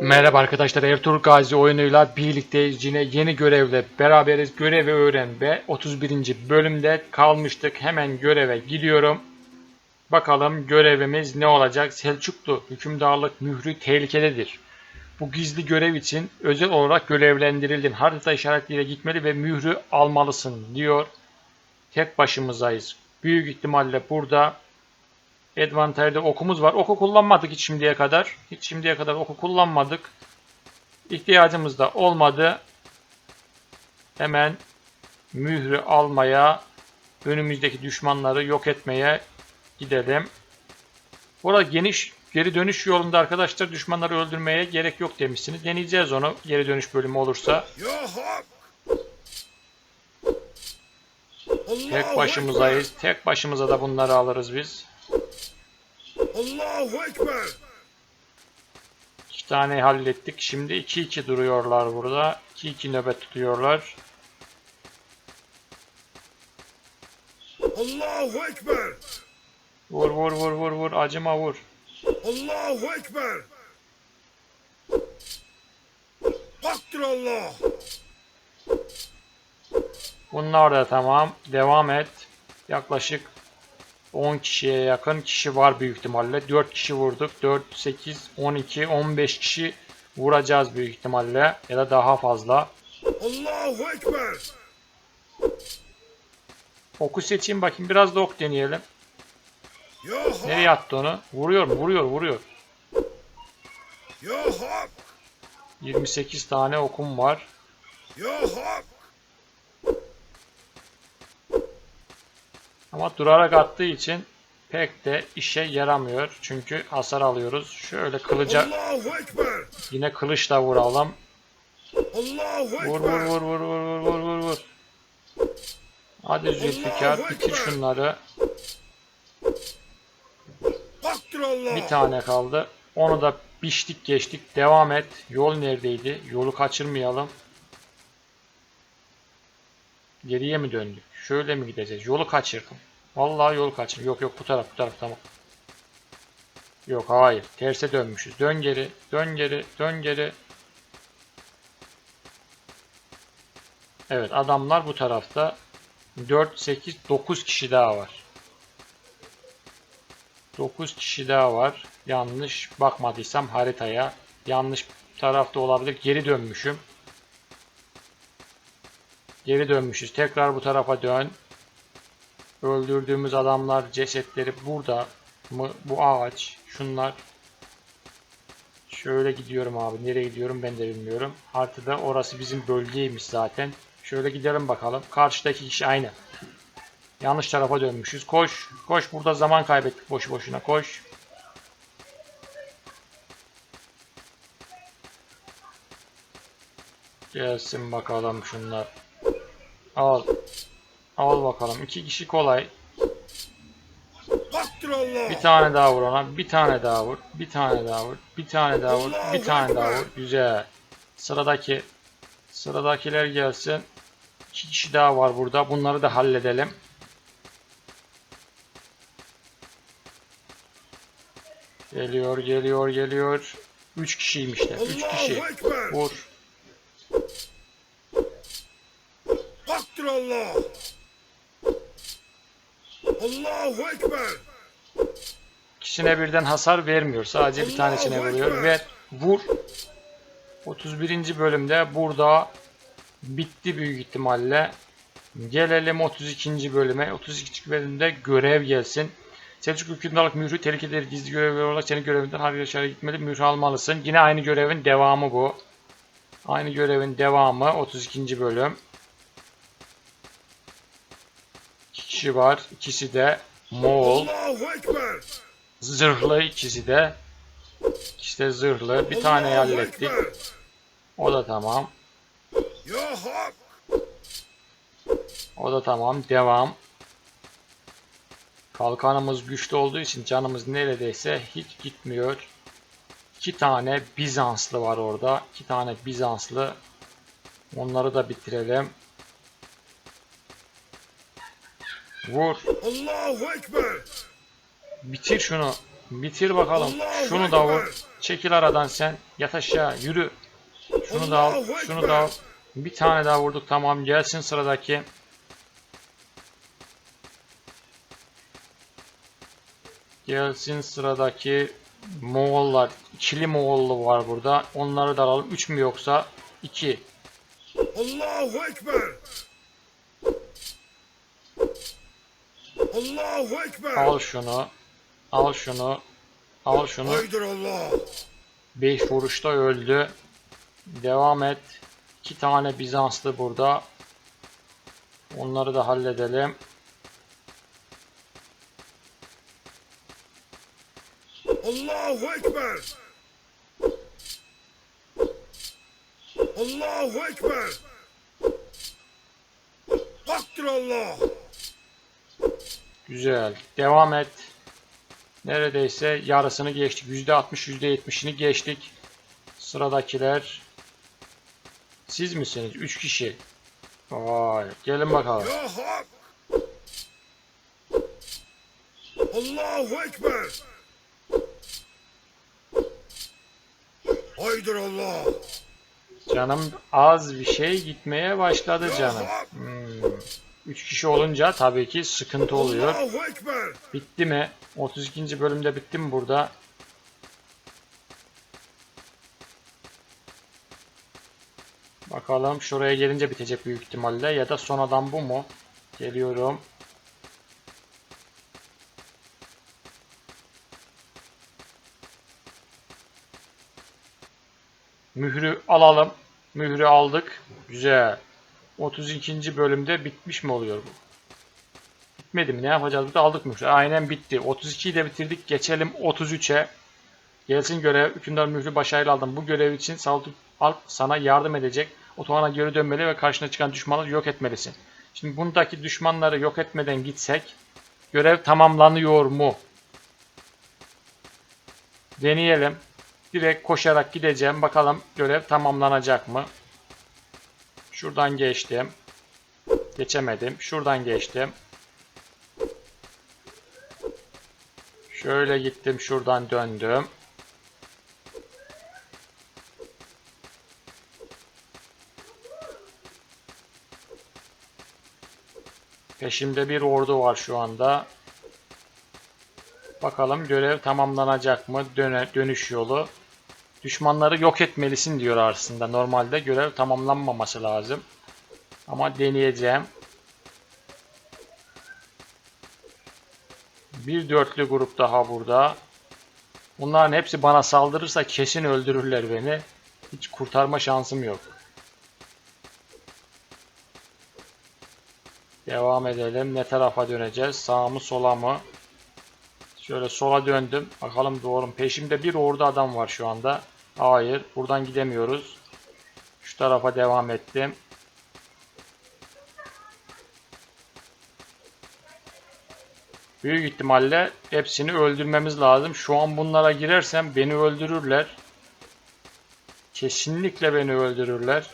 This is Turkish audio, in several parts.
Merhaba arkadaşlar Ertuğrul Gazi oyunuyla birlikteyiz yine yeni görevle beraberiz. Görevi öğren ve 31. bölümde kalmıştık. Hemen göreve gidiyorum. Bakalım görevimiz ne olacak? Selçuklu hükümdarlık mührü tehlikededir. Bu gizli görev için özel olarak görevlendirildin. Harita işaretiyle gitmeli ve mührü almalısın diyor. Tek başımızayız. Büyük ihtimalle burada Advantage'de okumuz var. Oku kullanmadık hiç şimdiye kadar. Hiç şimdiye kadar oku kullanmadık. İhtiyacımız da olmadı. Hemen mührü almaya, önümüzdeki düşmanları yok etmeye gidelim. Burada geniş geri dönüş yolunda arkadaşlar düşmanları öldürmeye gerek yok demişsiniz. Deneyeceğiz onu geri dönüş bölümü olursa. Tek başımızayız. Tek başımıza da bunları alırız biz. Allahu Ekber! İki tane hallettik. Şimdi 2-2 duruyorlar burada. 2-2 nöbet tutuyorlar. Allahu Ekber! Vur vur vur vur vur. Acıma vur. Allahu Ekber! Haktır Allah! Bunlar da tamam. Devam et. Yaklaşık 10 kişiye yakın kişi var büyük ihtimalle. 4 kişi vurduk. 4, 8, 12, 15 kişi vuracağız büyük ihtimalle. Ya da daha fazla. Allahu Ekber! Oku seçeyim bakayım. Biraz da ok deneyelim. Nereye attı onu? Vuruyor? Vuruyor, vuruyor. Ya hak! 28 tane okum var. Ya Ama durarak attığı için pek de işe yaramıyor. Çünkü hasar alıyoruz. Şöyle kılıca yine kılıçla vuralım. Vur vur vur vur vur vur vur vur vur. Hadi Zülfikar bitir şunları. Bir tane kaldı. Onu da biçtik geçtik. Devam et. Yol neredeydi? Yolu kaçırmayalım. Geriye mi döndük? Şöyle mi gideceğiz? Yolu kaçırdım. Vallahi yolu kaçırdım. Yok yok bu taraf bu taraf tamam. Yok hayır. Terse dönmüşüz. Dön geri. Dön geri. Dön geri. Evet adamlar bu tarafta. 4, 8, 9 kişi daha var. 9 kişi daha var. Yanlış bakmadıysam haritaya. Yanlış tarafta olabilir. Geri dönmüşüm. Geri dönmüşüz. Tekrar bu tarafa dön. Öldürdüğümüz adamlar cesetleri burada mı? Bu ağaç. Şunlar. Şöyle gidiyorum abi. Nereye gidiyorum ben de bilmiyorum. Haritada orası bizim bölgeymiş zaten. Şöyle gidelim bakalım. Karşıdaki kişi aynı. Yanlış tarafa dönmüşüz. Koş. Koş. Burada zaman kaybettik boşu boşuna. Koş. Gelsin bakalım şunlar. Al. Al bakalım. İki kişi kolay. Bir tane daha vur ona. Bir tane daha vur. Bir tane daha vur. Bir tane daha vur. Bir tane daha vur. Güzel. Sıradaki sıradakiler gelsin. İki kişi daha var burada. Bunları da halledelim. Geliyor, geliyor, geliyor. Üç kişiymiş de. Üç kişi. Vur. Haktır Allah! Allahu Ekber! İkisine birden hasar vermiyor. Sadece bir tanesine vuruyor. Ve vur. 31. bölümde burada bitti büyük ihtimalle. Gelelim 32. bölüme. 32. bölümde görev gelsin. Selçuk hükümdarlık mührü tehlikeleri gizli görevler olarak senin görevinden harika dışarı gitmeli. Mührü almalısın. Yine aynı görevin devamı bu. Aynı görevin devamı 32. bölüm. İki kişi var. İkisi de Moğol. Zırhlı ikisi de. İkisi de zırhlı. Bir tane hallettik. O da tamam. O da tamam. Devam. Kalkanımız güçlü olduğu için canımız neredeyse hiç gitmiyor. İki tane Bizanslı var orada. İki tane Bizanslı. Onları da bitirelim. Vur. Allahu Ekber! Bitir şunu. Bitir bakalım. Şunu da vur. Çekil aradan sen. Yat aşağı. Yürü. Şunu da al. Şunu da al. Bir tane daha vurduk. Tamam. Gelsin sıradaki. Gelsin sıradaki Moğollar. İkili Moğollu var burada. Onları da alalım. 3 mü yoksa? 2. Allahu Ekber. Allahu Ekber. Al şunu. Al şunu. Al şunu. Haydır Allah. 5 vuruşta öldü. Devam et. 2 tane Bizanslı burada. Onları da halledelim. Allahu Ekber. Allahu Ekber. Haktır Allah. Güzel. Devam et. Neredeyse yarısını geçtik. %60, %70'ini geçtik. Sıradakiler. Siz misiniz? 3 kişi. Vay. Gelin bakalım. Allahu Ekber. Haydır Allah. Canım az bir şey gitmeye başladı canım. Hak. 3 kişi olunca tabii ki sıkıntı oluyor. Bitti mi? 32. bölümde bitti mi burada? Bakalım şuraya gelince bitecek büyük ihtimalle ya da sonradan bu mu? Geliyorum. Mührü alalım. Mührü aldık. Güzel. 32. bölümde bitmiş mi oluyor bu? Bitmedi mi? Ne yapacağız? Burada aldık mührü. Aynen bitti. 32'yi de bitirdik. Geçelim 33'e. Gelsin görev. Hükümdar mührü başarıyla aldım. Bu görev için Saltuk Alp sana yardım edecek. Otobana geri dönmeli ve karşına çıkan düşmanları yok etmelisin. Şimdi bundaki düşmanları yok etmeden gitsek görev tamamlanıyor mu? Deneyelim. Direkt koşarak gideceğim. Bakalım görev tamamlanacak mı? Şuradan geçtim. Geçemedim. Şuradan geçtim. Şöyle gittim şuradan döndüm. Peşimde bir ordu var şu anda. Bakalım görev tamamlanacak mı? Döne, dönüş yolu. Düşmanları yok etmelisin diyor aslında. Normalde görev tamamlanmaması lazım. Ama deneyeceğim. Bir dörtlü grup daha burada. Bunların hepsi bana saldırırsa kesin öldürürler beni. Hiç kurtarma şansım yok. Devam edelim. Ne tarafa döneceğiz? Sağa mı sola mı? Şöyle sola döndüm. Bakalım doğru mu? Peşimde bir ordu adam var şu anda. Hayır. Buradan gidemiyoruz. Şu tarafa devam ettim. Büyük ihtimalle hepsini öldürmemiz lazım. Şu an bunlara girersem beni öldürürler. Kesinlikle beni öldürürler.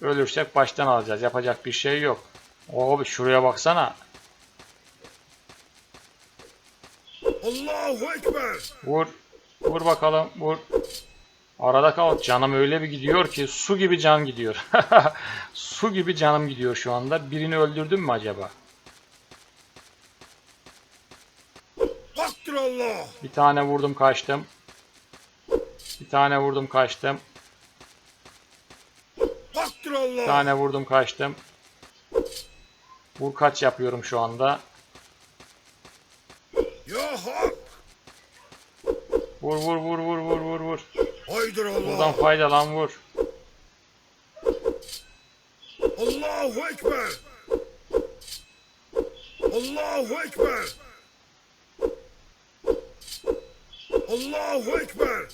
Ölürsek baştan alacağız. Yapacak bir şey yok. Abi şuraya baksana. Allahu Ekber. Vur. Vur bakalım. Vur. Arada kal. Canım öyle bir gidiyor ki su gibi can gidiyor. su gibi canım gidiyor şu anda. Birini öldürdüm mü acaba? Haktır Allah. Bir tane vurdum kaçtım. Bir tane vurdum kaçtım. Haktır Bir Allah. tane vurdum kaçtım. Vur kaç yapıyorum şu anda. Ya Hak. Vur vur vur vur vur vur vur. Haydır Buradan Allah. faydalan vur. Allahu Ekber. Allahu Ekber. Allahu Ekber.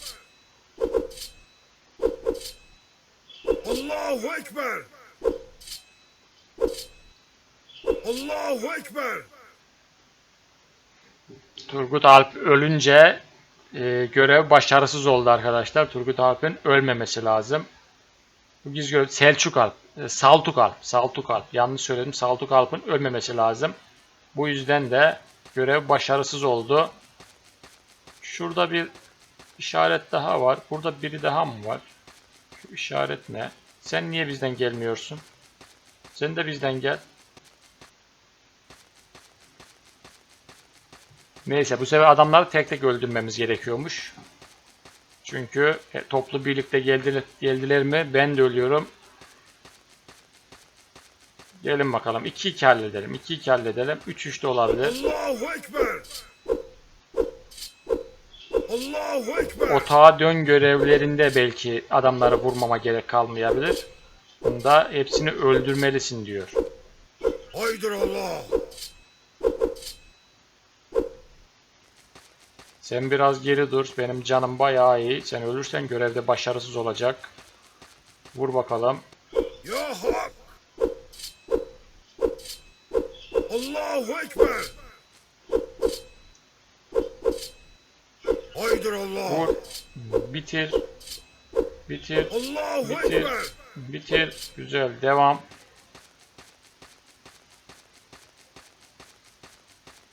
Allahu Ekber. Allahu Ekber. Turgut Alp ölünce e, görev başarısız oldu arkadaşlar. Turgut Alp'in ölmemesi lazım. Bu giz görev Selçuk Alp, e, Saltuk Alp, Saltuk Alp. Yanlış söyledim. Saltuk Alp'in ölmemesi lazım. Bu yüzden de görev başarısız oldu. Şurada bir işaret daha var. Burada biri daha mı var? Şu işaret ne? Sen niye bizden gelmiyorsun? Sen de bizden gel. Neyse bu sefer adamları tek tek öldürmemiz gerekiyormuş. Çünkü e, toplu birlikte geldiler, geldiler mi ben de ölüyorum. Gelin bakalım. 2-2 halledelim. 2-2 halledelim. 3-3 de olabilir. Allahu Ekber. Allahu Ekber. Otağa dön görevlerinde belki adamları vurmama gerek kalmayabilir. Bunda hepsini öldürmelisin diyor. Haydır Allah. Sen biraz geri dur. Benim canım bayağı iyi. Sen ölürsen görevde başarısız olacak. Vur bakalım. Allahu Ekber. Haydır Allah. Vur. Bitir. Bitir. Allahu Bitir. Ekber. Bitir. Güzel. Devam.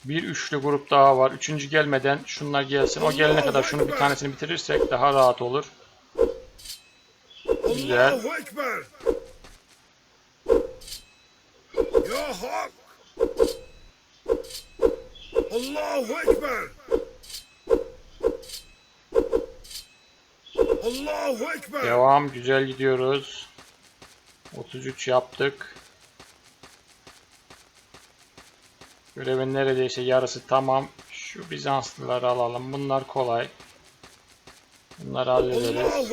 Bir üçlü grup daha var. Üçüncü gelmeden şunlar gelsin. O gelene kadar şunu bir tanesini bitirirsek daha rahat olur. Güzel. Ya Hak. Allahu Ekber. Allahu Ekber. Devam. Güzel gidiyoruz. 33 yaptık. Görevin neredeyse yarısı tamam. Şu Bizanslıları alalım. Bunlar kolay. Bunları hallederiz.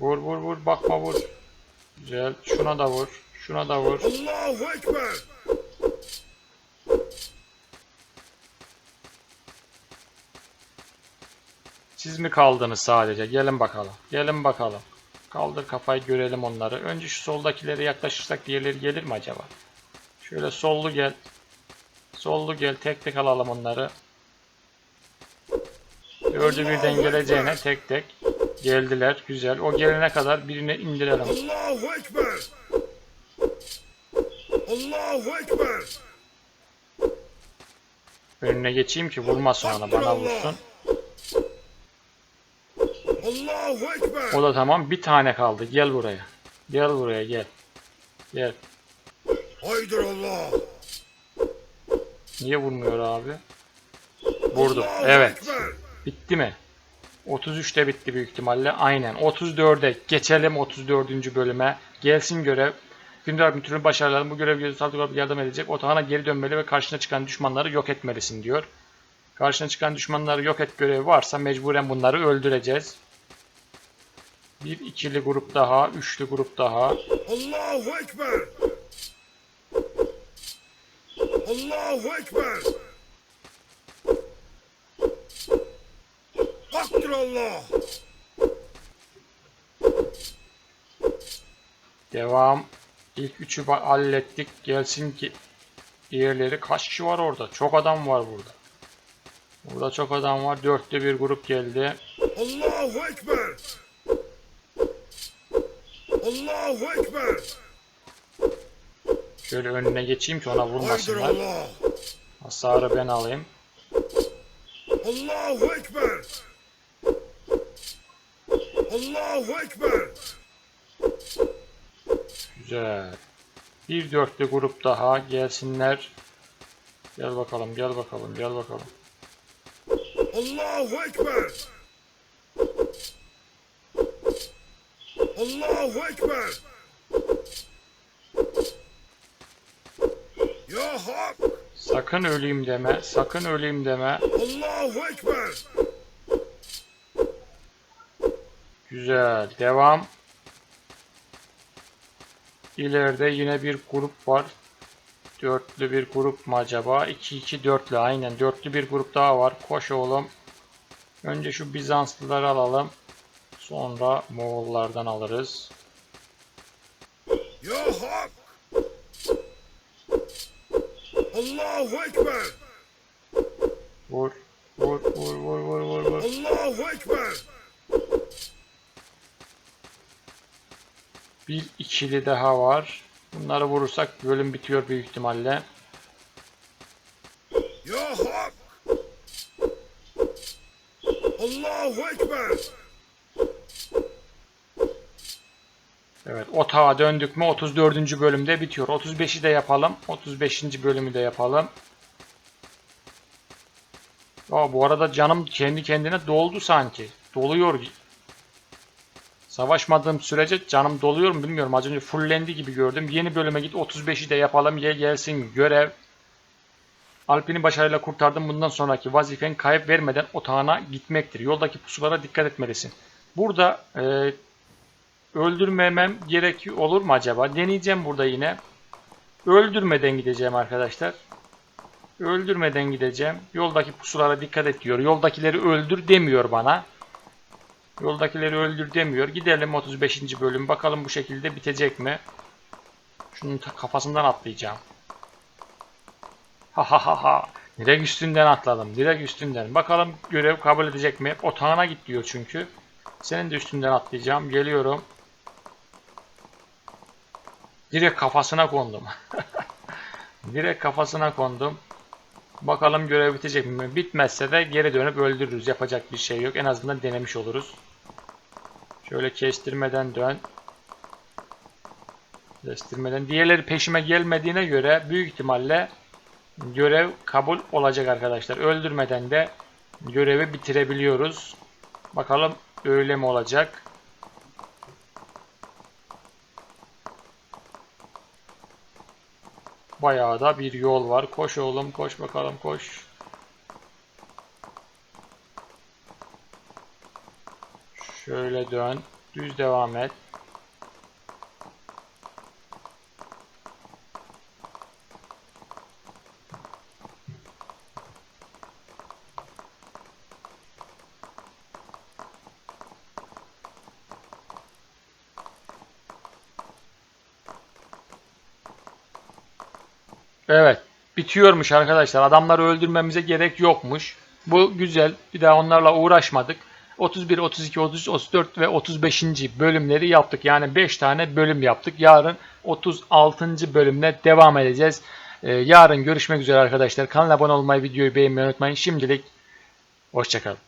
Vur vur vur. Bakma vur. Güzel. Şuna da vur. Şuna da vur. Allahu Ekber. Siz mi kaldınız sadece? Gelin bakalım. Gelin bakalım. Kaldır kafayı görelim onları. Önce şu soldakilere yaklaşırsak diğerleri gelir mi acaba? Şöyle sollu gel. Sollu gel. Tek tek alalım onları. Dördü birden geleceğine tek tek geldiler. Güzel. O gelene kadar birini indirelim. Allahu Ekber. Allahu Ekber. Önüne geçeyim ki vurmasın ona. Bana vursun. O da tamam. Bir tane kaldı. Gel buraya. Gel buraya gel. Gel. Haydır Allah. Niye vurmuyor abi? Vurdu. Evet. Bitti mi? 33'te bitti büyük ihtimalle. Aynen. 34'e geçelim 34. bölüme. Gelsin görev. Gündar Müdürü'nün başarıları bu görev gözü saldırı olarak yardım edecek. Otağına geri dönmeli ve karşına çıkan düşmanları yok etmelisin diyor. Karşına çıkan düşmanları yok et görevi varsa mecburen bunları öldüreceğiz. Bir ikili grup daha, üçlü grup daha. Allahu Ekber. Allahu Ekber. Haktır Allah. Devam. İlk üçü hallettik. Gelsin ki diğerleri kaç kişi var orada? Çok adam var burada. Burada çok adam var. Dörtte bir grup geldi. Allahu Ekber. Allahu Ekber. Şöyle önüne geçeyim ki ona vurmasınlar. Hasarı ben alayım. Allahu Ekber. Allahu Ekber. Güzel. Bir dörtlü grup daha gelsinler. Gel bakalım, gel bakalım, gel bakalım. Allahu Ekber. Allahu Ekber. Ya Hak. Sakın öleyim deme, sakın öleyim deme. Allahu Ekber. Güzel, devam. İleride yine bir grup var. Dörtlü bir grup mu acaba? 2-2 dörtlü aynen. Dörtlü bir grup daha var. Koş oğlum. Önce şu Bizanslıları alalım. Sonra Moğollardan alırız. Ya Hak. Allahu Ekber. Vur. Vur, vur, vur, vur, vur, vur. Allahu Ekber. Bir ikili daha var. Bunları vurursak bölüm bitiyor büyük ihtimalle. Ya Hak! Allahu Ekber! Evet otağa döndük mü 34. bölümde bitiyor. 35'i de yapalım. 35. bölümü de yapalım. Aa, bu arada canım kendi kendine doldu sanki. Doluyor. Savaşmadığım sürece canım doluyor mu bilmiyorum. Az önce fullendi gibi gördüm. Yeni bölüme git 35'i de yapalım. Ye gelsin görev. Alpini başarıyla kurtardım. Bundan sonraki vazifen kayıp vermeden otağına gitmektir. Yoldaki pusulara dikkat etmelisin. Burada e, öldürmemem gerek olur mu acaba? Deneyeceğim burada yine. Öldürmeden gideceğim arkadaşlar. Öldürmeden gideceğim. Yoldaki pusulara dikkat et diyor. Yoldakileri öldür demiyor bana. Yoldakileri öldür demiyor. Gidelim 35. bölüm. Bakalım bu şekilde bitecek mi? Şunun kafasından atlayacağım. Ha ha ha ha. Direkt üstünden atladım. Direkt üstünden. Bakalım görev kabul edecek mi? Otağına git diyor çünkü. Senin de üstünden atlayacağım. Geliyorum. Direkt kafasına kondum. Direkt kafasına kondum. Bakalım görev bitecek mi? Bitmezse de geri dönüp öldürürüz. Yapacak bir şey yok. En azından denemiş oluruz. Şöyle kestirmeden dön. Kestirmeden. Diğerleri peşime gelmediğine göre büyük ihtimalle görev kabul olacak arkadaşlar. Öldürmeden de görevi bitirebiliyoruz. Bakalım öyle mi olacak? Bayağı da bir yol var. Koş oğlum koş bakalım koş. Şöyle dön. Düz devam et. Evet. Bitiyormuş arkadaşlar. Adamları öldürmemize gerek yokmuş. Bu güzel. Bir daha onlarla uğraşmadık. 31, 32, 33, 34 ve 35. bölümleri yaptık. Yani 5 tane bölüm yaptık. Yarın 36. bölümle devam edeceğiz. Ee, yarın görüşmek üzere arkadaşlar. Kanala abone olmayı, videoyu beğenmeyi unutmayın. Şimdilik hoşçakalın.